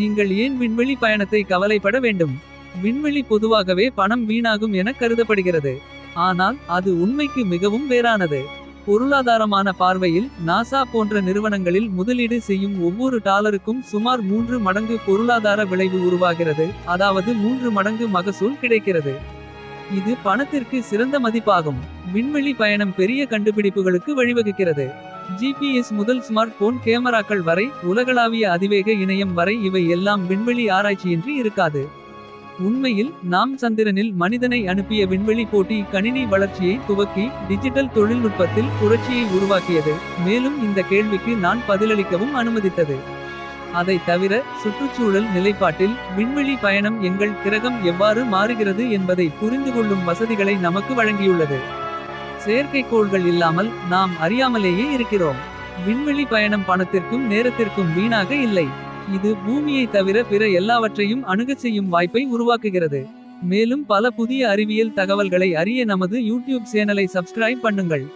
நீங்கள் ஏன் விண்வெளி பயணத்தை கவலைப்பட வேண்டும்? விண்வெளி பொதுவாகவே பணம் வீணாகும் என கருதப்படுகிறது. ஆனால் அது உண்மைக்கு மிகவும் வேறானது. பொருளாதாரமான பார்வையில் நாசா போன்ற நிறுவனங்களில் முதலீடு செய்யும் ஒவ்வொரு டாலருக்கும் சுமார் மூன்று மடங்கு பொருளாதார விளைவு உருவாகிறது. அதாவது மூன்று மடங்கு மகசூல் கிடைக்கிறது. இது பணத்திற்கு சிறந்த மதிப்பாகும். விண்வெளி பயணம் பெரிய கண்டுபிடிப்புகளுக்கு வழிவகுக்கிறது. ஜிபிஎஸ் முதல் ஸ்மார்ட் போன் கேமராக்கள் வரை உலகளாவிய அதிவேக இணையம் வரை இவை எல்லாம் விண்வெளி ஆராய்ச்சியின்றி இருக்காது. உண்மையில் நாம் சந்திரனில் மனிதனை அனுப்பிய விண்வெளி போட்டி கணினி வளர்ச்சியை துவக்கி டிஜிட்டல் தொழில்நுட்பத்தில் புரட்சியை உருவாக்கியது. மேலும் இந்த கேள்விக்கு நான் பதிலளிக்கவும் அனுமதித்தது. அதை தவிர சுற்றுச்சூழல் நிலைப்பாட்டில் விண்வெளி பயணம் எங்கள் கிரகம் எவ்வாறு மாறுகிறது என்பதை புரிந்து கொள்ளும் வசதிகளை நமக்கு வழங்கியுள்ளது. செயற்கைக்கோள்கள் இல்லாமல் நாம் அறியாமலேயே இருக்கிறோம். விண்வெளி பயணம் பணத்திற்கும் நேரத்திற்கும் வீணாக இல்லை. இது பூமியை தவிர பிற எல்லாவற்றையும் அணுகச் செய்யும் வாய்ப்பை உருவாக்குகிறது. மேலும் பல புதிய அறிவியல் தகவல்களை அறிய நமது யூடியூப் சேனலை சப்ஸ்கிரைப் பண்ணுங்கள்.